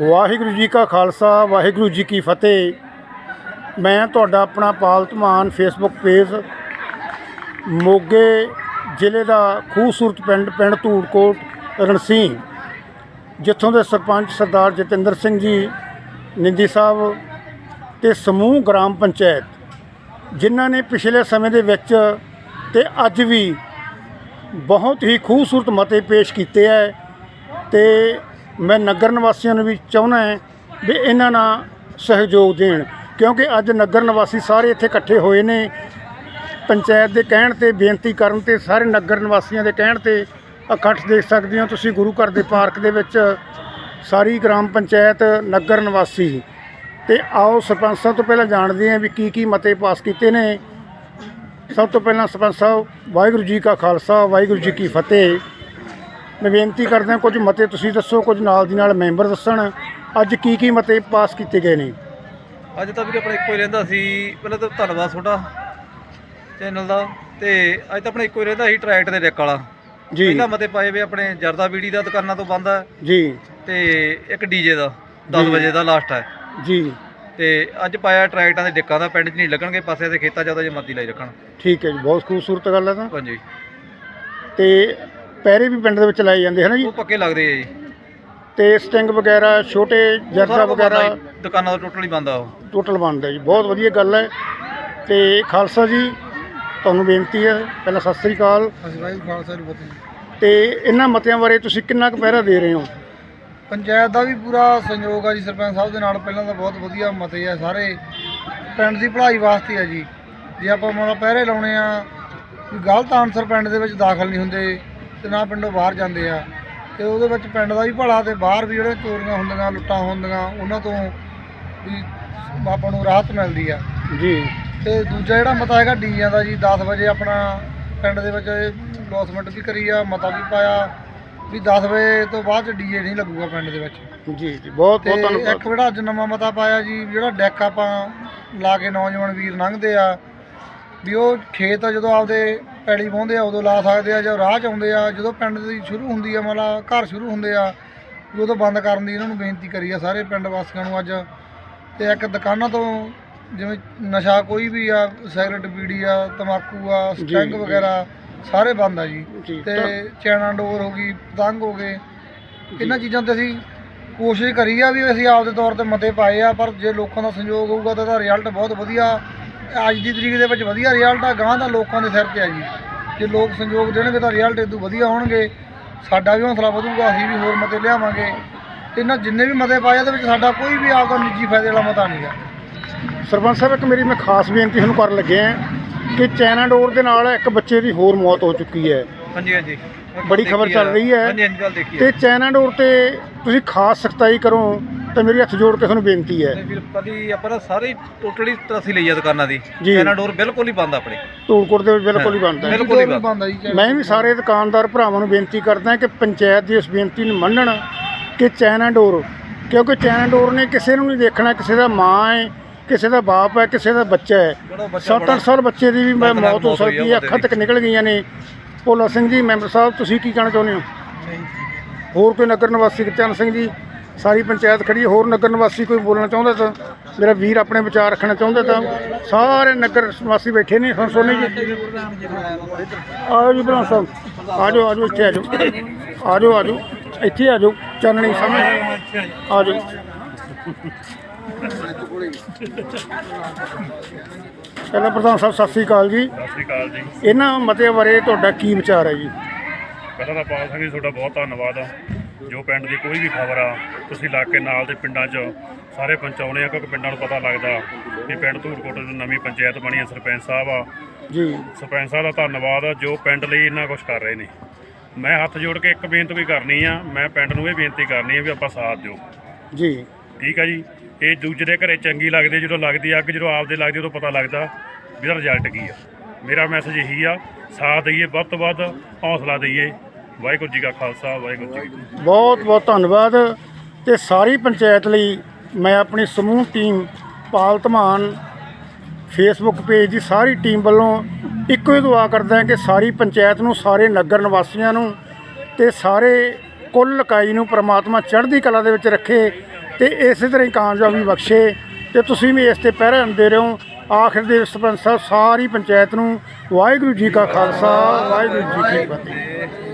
ਵਾਹਿਗੁਰੂ ਜੀ ਕਾ ਖਾਲਸਾ, ਵਾਹਿਗੁਰੂ ਜੀ ਕੀ ਫਤਿਹ। ਮੈਂ ਤੁਹਾਡਾ ਆਪਣਾ ਪਾਲ ਧਮਾਨ ਫੇਸਬੁੱਕ ਪੇਜ, ਮੋਗੇ ਜ਼ਿਲ੍ਹੇ ਦਾ ਖੂਬਸੂਰਤ ਪਿੰਡ ਪਿੰਡ ਧੂੜਕੋਟ ਰਣਸੀ ਜਿੱਥੋਂ ਦੇ ਸਰਪੰਚ ਸਰਦਾਰ ਜਤਿੰਦਰ ਸਿੰਘ ਜੀ ਨਿੰਦੀ ਸਾਹਿਬ ਤੇ ਸਮੂਹ ਗ੍ਰਾਮ ਪੰਚਾਇਤ, ਜਿਨ੍ਹਾਂ ਨੇ ਪਿਛਲੇ ਸਮੇਂ ਦੇ ਵਿੱਚ ਤੇ ਅੱਜ ਵੀ ਬਹੁਤ ਹੀ ਖੂਬਸੂਰਤ ਮਤੇ ਪੇਸ਼ ਕੀਤੇ ਹੈ ਤੇ ਮੈਂ ਨਗਰ ਨਿਵਾਸੀਆਂ ਨੂੰ ਵੀ ਚਾਹੁੰਦਾ ਹੈ ਵੀ ਇਹਨਾਂ ਨਾਲ ਸਹਿਯੋਗ ਦੇਣ, ਕਿਉਂਕਿ ਅੱਜ ਨਗਰ ਨਿਵਾਸੀ ਸਾਰੇ ਇੱਥੇ ਇਕੱਠੇ ਹੋਏ ਨੇ। ਪੰਚਾਇਤ ਦੇ ਕਹਿਣ ਤੇ ਬੇਨਤੀ ਕਰਨ ਤੇ ਸਾਰੇ ਨਗਰ ਨਿਵਾਸੀਆਂ ਦੇ ਕਹਿਣ ਤੇ ਇਕੱਠ ਦੇਖ ਸਕਦੇ ਹੋ ਤੁਸੀਂ ਗੁਰੂ ਘਰ ਦੇ ਪਾਰਕ ਦੇ ਵਿੱਚ। ਸਾਰੀ ਗ੍ਰਾਮ ਪੰਚਾਇਤ ਨਗਰ ਨਿਵਾਸੀ। ਤੇ ਆਓ ਸਰਪੰਚ ਸਾਹਿਬ ਤੋਂ ਪਹਿਲਾਂ ਜਾਣਦੇ ਹਾਂ ਵੀ ਕੀ ਕੀ ਮਤੇ ਪਾਸ ਕੀਤੇ ਨੇ। ਸਭ ਤੋਂ ਪਹਿਲਾਂ ਸਰਪੰਚ ਸਾਹਿਬ, ਵਾਹਿਗੁਰੂ ਜੀ ਕਾ ਖਾਲਸਾ, ਵਾਹਿਗੁਰੂ ਜੀ ਕੀ ਫਤਿਹ। ਮੈਂ ਬੇਨਤੀ ਕਰਦਾ ਕੁਝ ਮਤੇ ਤੁਸੀਂ ਦੱਸੋ ਕੁਝ ਨਾਲ ਦੀ ਨਾਲ ਮੈਂਬਰ ਦੱਸਣ। ਅੱਜ ਕੀ ਕੀ ਮਤੇ ਪਾਸ ਕੀਤੇ ਗਏ ਨੇ? ਅੱਜ ਤਾਂ ਵੀਰੇ ਆਪਣਾ ਇੱਕੋ ਹੀ ਰਹਿੰਦਾ ਸੀ। ਪਹਿਲਾਂ ਤਾਂ ਧੰਨਵਾਦ ਤੁਹਾਡਾ ਚੈਨਲ ਦਾ। ਤੇ ਅੱਜ ਤਾਂ ਆਪਣਾ ਇੱਕੋ ਹੀ ਰਹਿੰਦਾ ਸੀ ਟਰੈਕਟ ਦੇ ਡੈਕ ਵਾਲਾ। ਜੀ। ਪਹਿਲਾਂ ਮਤੇ ਪਾਏ ਵੇ ਆਪਣੇ ਜਰਦਾ ਬੀੜੀ ਦਾ ਦੁਕਾਨਾਂ ਤੋਂ ਬੰਦ ਹੈ। ਜੀ। ਤੇ ਇੱਕ ਡੀਜੇ ਦਾ 10 ਜੀ। ਵਜੇ ਦਾ ਲਾਸਟ ਹੈ। ਜੀ। ਤੇ ਅੱਜ ਪਾਇਆ ਟਰੈਕਟਾਂ ਦੇ ਡਿੱਕਾਂ ਦਾ ਪਿੰਡ 'ਚ ਨਹੀਂ ਲੱਗਣਗੇ ਪਾਸੇ ਤੇ ਖੇਤਾਂ 'ਚ ਉਹਦਾ ਜੇ ਮਰਜ਼ੀ ਲਾਈ ਰੱਖਣ। ਠੀਕ ਹੈ ਜੀ ਬਹੁਤ ਖੂਬਸੂਰਤ ਗੱਲ ਹੈ ਤਾਂ। ਹਾਂਜੀ। ਤੇ ਪੈਰੇ ਵੀ ਪਿੰਡ ਦੇ ਵਿੱਚ ਲਾਏ ਜਾਂਦੇ ਹਨ ਜੀ? ਉਹ ਪੱਕੇ ਲੱਗਦੇ ਆ ਜੀ। ਤੇ ਸਟਿੰਗ ਵਗੈਰਾ ਛੋਟੇ ਉਹ ਜਰਦਾ ਸਾਰਾ ਕੁਝ ਬੰਦ ਆ ਵਗੈਰਾ। ਜੀ, ਦੁਕਾਨਾਂ ਦਾ ਟੋਟਲੀ ਬੰਦ ਆ ਉਹ। ਟੋਟਲ ਬਣਦਾ ਜੀ ਬਹੁਤ ਵਧੀਆ ਗੱਲ ਹੈ। ਤੇ ਖਾਲਸਾ ਜੀ ਤੁਹਾਨੂੰ ਬੇਨਤੀ ਹੈ ਪਹਿਲਾਂ ਸਤਿ ਸ੍ਰੀ ਅਕਾਲ। ਅਸੀਂ ਖਾਲਸਾ ਜੀ ਤੇ ਇਹਨਾਂ ਮਤਿਆਂ ਬਾਰੇ ਤੁਸੀਂ ਕਿੰਨਾ ਕੁ ਪਹਿਰਾ ਦੇ ਰਹੇ ਹੋ? ਪੰਚਾਇਤ ਦਾ ਵੀ ਪੂਰਾ ਸਹਿਯੋਗ ਆ ਜੀ ਸਰਪੰਚ ਸਾਹਿਬ ਦੇ ਨਾਲ ਪਹਿਲਾਂ ਤਾਂ ਬਹੁਤ ਵਧੀਆ ਮਤੇ ਆ ਸਾਰੇ। ਪਿੰਡ ਦੀ ਭਲਾਈ ਵਾਸਤੇ ਆ ਜੀ। ਜੇ ਆਪਾਂ ਮਨ ਪਹਿਰੇ ਲਾਉਣੇ ਆ ਗਲਤ ਆਨਸਰ ਪਿੰਡ ਦੇ ਵਿੱਚ ਦਾਖਲ ਨਹੀਂ ਹੁੰਦੇ। ਤੇ ਨਾ ਪਿੰਡੋਂ ਬਾਹਰ ਜਾਂਦੇ ਆ ਤੇ ਉਹਦੇ ਵਿੱਚ ਪਿੰਡ ਦਾ ਵੀ ਭਲਾ ਤੇ ਬਾਹਰ ਵੀ ਜਿਹੜੇ ਚੋਰੀਆਂ ਹੁੰਦੀਆਂ ਲੁੱਟਾਂ ਹੁੰਦੀਆਂ ਉਹਨਾਂ ਤੋਂ ਵੀ ਆਪਾਂ ਨੂੰ ਰਾਹਤ ਮਿਲਦੀ ਆ। ਜੀ। ਤੇ ਦੂਜਾ ਜਿਹੜਾ ਮਤਾ ਹੈਗਾ ਡੀਆਂ ਦਾ ਜੀ 10 ਵਜੇ ਆਪਣਾ ਪਿੰਡ ਦੇ ਵਿੱਚ ਲੋਸਮੈਂਟ ਵੀ ਕਰੀ ਆ ਮਤਾ ਵੀ ਪਾਇਆ ਵੀ 10 ਵਜੇ ਤੋਂ ਬਾਅਦ ਡੀਏ ਨਹੀਂ ਲੱਗੂਗਾ ਪਿੰਡ ਦੇ ਵਿੱਚ। ਜੀ ਜੀ ਬਹੁਤ ਬਹੁਤ ਇੱਕ ਧੰਨਵਾਦ। ਜਿਹੜਾ ਅੱਜ ਨਵਾਂ ਮਤਾ ਪਾਇਆ ਜੀ ਜਿਹੜਾ ਡੈਕ ਆਪਾਂ ਲਾ ਕੇ ਨੌਜਵਾਨ ਵੀਰ ਲੰਘਦੇ ਆ ਵੀ ਉਹ ਖੇਤ ਆ ਜਦੋਂ ਆਪਦੇ ਪੈੜੀ ਵਾਹੁੰਦੇ ਆ ਉਦੋਂ ਲਾ ਸਕਦੇ ਆ ਜਾਂ ਰਾਹ ਚ ਆਉਂਦੇ ਆ। ਜਦੋਂ ਪਿੰਡ ਦੀ ਸ਼ੁਰੂ ਹੁੰਦੀ ਆ ਮਤਲਬ ਘਰ ਸ਼ੁਰੂ ਹੁੰਦੇ ਆ ਵੀ ਉਦੋਂ ਬੰਦ ਕਰਨ ਦੀ ਇਹਨਾਂ ਨੂੰ ਬੇਨਤੀ ਕਰੀ ਆ ਸਾਰੇ ਪਿੰਡ ਵਾਸੀਆਂ ਨੂੰ ਅੱਜ। ਤੇ ਇੱਕ ਦੁਕਾਨਾਂ ਤੋਂ ਜਿਵੇਂ ਨਸ਼ਾ ਕੋਈ ਵੀ ਆ ਸਿਗਰਟ ਬੀੜੀ ਆ ਤਮਾਕੂ ਆ ਸਟੈਂਗ। ਵਗੈਰਾ ਸਾਰੇ ਬੰਦ ਆ ਜੀ। ਤਾਂ- ਚੈਨਾ ਡੋਰ ਹੋ ਗਈ ਪਤੰਗ ਹੋ ਗਏ। ਇਹਨਾਂ ਚੀਜ਼ਾਂ ਤੇ ਅਸੀਂ ਕੋਸ਼ਿਸ਼ ਕਰੀ ਆ ਵੀ ਅਸੀਂ ਆਪਦੇ ਤੌਰ ਤੇ ਮਤੇ ਪਾਏ ਆ ਪਰ ਜੇ ਲੋਕਾਂ ਦਾ ਸਹਿਯੋਗ ਹੋਊਗਾ ਤਾਂ ਇਹਦਾ ਰਿਜ਼ਲਟ ਬਹੁਤ ਵਧੀਆ ਅੱਜ ਦੀ ਤਰੀਕ ਦੇ ਵਿੱਚ ਵਧੀਆ ਰਿਜ਼ਲਟ ਆ ਗਾਂ ਦਾ ਲੋਕਾਂ ਦੇ ਸਿਰ ਤੇ ਆ ਜੀ। ਜੇ ਲੋਕ ਸੰਯੋਗ ਦੇਣਗੇ ਤਾਂ ਰਿਜ਼ਲਟ ਇਦੋਂ ਵਧੀਆ ਹੋਣਗੇ। ਸਾਡਾ ਵੀ ਹੌਸਲਾ ਵਧੂਗਾ, ਅਸੀਂ ਵੀ ਹੋਰ ਮਤੇ ਲਿਆਵਾਂਗੇ। ਇਹਨਾਂ ਜਿੰਨੇ ਵੀ ਮਤੇ ਪਾਏ ਇਹਦੇ ਵਿੱਚ ਸਾਡਾ ਕੋਈ ਵੀ ਆਪਦਾ ਨਿੱਜੀ ਫਾਇਦੇ ਵਾਲਾ ਮਤਾ ਨਹੀਂ ਹੈ ਸਰਪੰਚ ਸਾਹਿਬ, ਇੱਕ ਮੇਰੀ ਮੈਂ ਖਾਸ ਬੇਨਤੀ ਤੁਹਾਨੂੰ ਕਰਨ ਲੱਗਿਆ ਕਿ ਚੈਨਾ ਡੋਰ ਦੇ ਨਾਲ ਇੱਕ ਬੱਚੇ ਦੀ ਹੋਰ ਮੌਤ ਹੋ ਚੁੱਕੀ ਹੈ। ਹਾਂਜੀ ਹਾਂਜੀ। ਬੜੀ ਖਬਰ ਚੱਲ ਰਹੀ ਹੈ। ਹਾਂਜੀ ਹਾਂਜੀ ਗੱਲ ਦੇਖੀ ਤੇ ਚਾਈਨਾ ਡੋਰ ਤੇ ਤੁਸੀਂ ਖਾਸ ਸਖਤਾਈ ਕਰੋ ਤੇ ਮੇਰੀ ਹੱਥ ਜੋੜ ਕੇ ਤੁਹਾਨੂੰ ਬੇਨਤੀ ਹੈ। ਵੀਰ ਪਲੀ ਆਪਾਂ ਨਾ ਸਾਰੇ ਟੋਟਲੀ ਤਰਸੀ ਲਈ ਆ ਦੁਕਾਨਾਂ ਦੀ। ਜੀ। ਇਹਨਾਂ ਡੋਰ ਬਿਲਕੁਲ ਹੀ ਬੰਦ ਆ ਆਪਣੇ। ਧੂਲਕੋਟ ਦੇ ਵਿੱਚ ਬਿਲਕੁਲ ਹੀ ਬੰਦ ਹੈ। ਬਿਲਕੁਲ ਹੀ ਡੋਰ ਵੀ ਬੰਦ। ਬੰਦ ਆ ਜੀ। ਚਾਹੇ- ਮੈਂ ਵੀ ਸਾਰੇ ਦੁਕਾਨਦਾਰ ਭਰਾਵਾਂ ਨੂੰ ਬੇਨਤੀ ਕਰਦਾ ਕਿ ਪੰਚਾਇਤ ਦੀ ਇਸ ਬੇਨਤੀ ਨੂੰ ਮੰਨਣ ਕਿ ਚਾਈਨਾ ਡੋਰ ਕਿਉਂਕਿ ਚਾਈਨਾ ਡੋਰ ਨੇ ਕਿਸੇ ਨੂੰ ਨਹੀਂ ਦੇਖਣਾ ਕਿਸੇ ਦਾ ਮਾਂ ਹੈ ਕਿਸੇ ਦਾ ਬਾਪ ਹੈ ਕਿਸੇ ਦਾ ਬੱਚਾ ਹੈ। ਜਿਹੜਾ ਬੱਚਾ 7-8 ਬੜਾ ਸਾਲ ਬੱਚੇ ਦੀ ਵੀ ਮ- ਦਰਦਨਾਕ ਮੌਤ ਹੋ ਮੌਤ ਹੋਈ ਸਕਦੀ ਹੈ ਅੱਖਾਂ ਤੱਕ ਨਿਕਲ ਗਈਆਂ ਨੇ। ਭੋਲਾ ਸਿੰਘ ਜੀ ਮੈਂਬਰ ਸਾਹਿਬ ਤੁਸੀਂ ਕੀ ਕਹਿਣਾ ਚਾਹੁੰਦੇ ਹੋ? ਹੋਰ ਕੋਈ ਨਗਰ ਨਿਵਾਸੀ ਗੁਰਚਰਨ ਸਿੰਘ ਜੀ? ਸਾਰੀ ਪੰਚਾਇਤ ਖੜੀ ਹੈ ਹੋਰ ਨਗਰ ਨਿਵਾਸੀ ਕੋਈ ਬੋਲਣਾ ਚਾਹੁੰਦਾ ਤਾਂ? ਮੇਰਾ ਵੀਰ ਆਪਣੇ ਵਿਚਾਰ ਰੱਖਣਾ ਚਾਹੁੰਦਾ ਤਾਂ? ਸਾਰੇ ਨਗਰ ਨਿਵਾਸੀ ਬੈਠੇ ਨੇ ਹੁਣ ਸੋਨੀ ਜੀ। ਆਓ ਜੀ ਬਰਾਂ ਸਾਹਿਬ ਆ ਜਾਓ ਆ ਜਾਓ ਇੱਥੇ ਆ ਜਾਓ ਆ ਜਾਓ ਆ ਜਾਓ ਇੱਥੇ ਆ ਜਾਓ ਚਾਨਣੀ ਸਾਹਮਣੇ। ਆ ਜਾਓ ਪਹਿਲਾਂ ਪ੍ਰਧਾਨ ਸਾਹਿਬ ਸਤਿ ਸ੍ਰੀ ਅਕਾਲ ਜੀ। ਸਤਿ ਸ਼੍ਰੀ ਅਕਾਲ ਜੀ। ਇਹਨਾਂ ਮਤੇ ਬਾਰੇ ਤੁਹਾਡਾ ਕੀ ਵਿਚਾਰ ਹੈ ਜੀ? ਪਹਿਲਾਂ ਤਾਂ ਪਾਲ ਸਿੰਘ ਜੀ ਤੁਹਾਡਾ ਬਹੁਤ ਧੰਨਵਾਦ ਆ। ਜੋ ਪਿੰਡ ਦੀ ਕੋਈ ਵੀ ਖਬਰ ਆ ਤੁਸੀਂ ਇਲਾਕੇ ਨਾਲ ਦੇ ਪਿੰਡਾਂ 'ਚ ਸਾਰੇ ਪਹੁੰਚਾਉਣੇ ਆ ਕਿਉਂਕਿ ਪਿੰਡਾਂ ਨੂੰ ਪਤਾ ਲੱਗਦਾ ਕਿ ਪਿੰਡ ਧੂੜਕੋਟ ਦੀ ਨਵੀਂ ਪੰਚਾਇਤ ਬਣੀ ਆ ਸਰਪੰਚ ਸਾਹਿਬ ਆ। ਜੀ। ਸਰਪੰਚ ਸਾਹਿਬ ਦਾ ਧੰਨਵਾਦ ਆ ਜੋ ਪਿੰਡ ਲਈ ਇੰਨਾ ਕੁਝ ਕਰ ਰਹੇ ਨੇ। ਮੈਂ ਹੱਥ ਜੋੜ ਕੇ ਇੱਕ ਬੇਨਤੀ ਵੀ ਕਰਨੀ ਆ ਮੈਂ ਪਿੰਡ ਨੂੰ ਇਹ ਬੇਨਤੀ ਕਰਨੀ ਆ ਵੀ ਆਪਾਂ ਸਾਥ ਦਿਓ। ਜੀ। ਠੀਕ ਆ ਜੀ। ਇਹ ਦੂਜੇ ਦੇ ਘਰੇ ਚੰਗੀ ਲੱਗਦੀ ਜਦੋਂ ਲੱਗਦੀ ਅੱਗ, ਜਦੋਂ ਆਪਦੇ ਲੱਗਦੀ ਉਦੋਂ ਪਤਾ ਲੱਗਦਾ ਵੀ ਇਹਦਾ ਰਿਜ਼ਲਟ ਕੀ ਆ। ਮੇਰਾ ਮੈਸੇਜ ਇਹੀ ਆ, ਸਾਥ ਦਈਏ, ਵੱਧ ਤੋਂ ਵੱਧ ਹੌਸਲਾ ਦਈਏ। ਵਾਹਿਗੁਰੂ ਜੀ ਕਾ ਖਾਲਸਾ, ਵਾਹਿਗੁਰੂ ਜੀ ਕੀ ਫਤਿਹ। ਬਹੁਤ ਬਹੁਤ ਧੰਨਵਾਦ ਤੇ ਸਾਰੀ ਪੰਚਾਇਤ ਲਈ ਮੈਂ ਆਪਣੀ ਸਮੂਹ team Pal Dhaman Facebook page ਦੀ ਸਾਰੀ ਟੀਮ ਵੱਲੋਂ ਇੱਕੋ ਹੀ ਦੁਆ ਕਰਦਾ ਹਾਂ ਕਿ ਸਾਰੀ ਪੰਚਾਇਤ ਨੂੰ, ਸਾਰੇ ਨਗਰ ਨਿਵਾਸੀਆਂ ਨੂੰ ਤੇ ਸਾਰੇ ਕੁੱਲ ਇਕਾਈ ਨੂੰ ਪ੍ਰਮਾਤਮਾ ਚੜ੍ਹਦੀ ਕਲਾ ਦੇ ਵਿੱਚ ਰੱਖੇ। ਤੇ ਇਸੇ ਤਰ੍ਹਾਂ ਹੀ ਕਾਮਯਾਬੀ ਬਖਸ਼ੇ ਤੇ ਤੁਸੀਂ ਵੀ ਇਸ ਤੇ ਪਹਿਰਾ ਦਿੰਦੇ ਰਹੋ। ਆਖਿਰ ਦੇ ਸਰਪੰਚ ਸਾਹਿਬ ਸਾਰੀ ਪੰਚਾਇਤ ਨੂੰ ਵਾਹਿਗੁਰੂ ਜੀ ਕਾ ਖਾਲਸਾ, ਵਾਹਿਗੁਰੂ ਜੀ ਕੀ ਫਤਿਹ।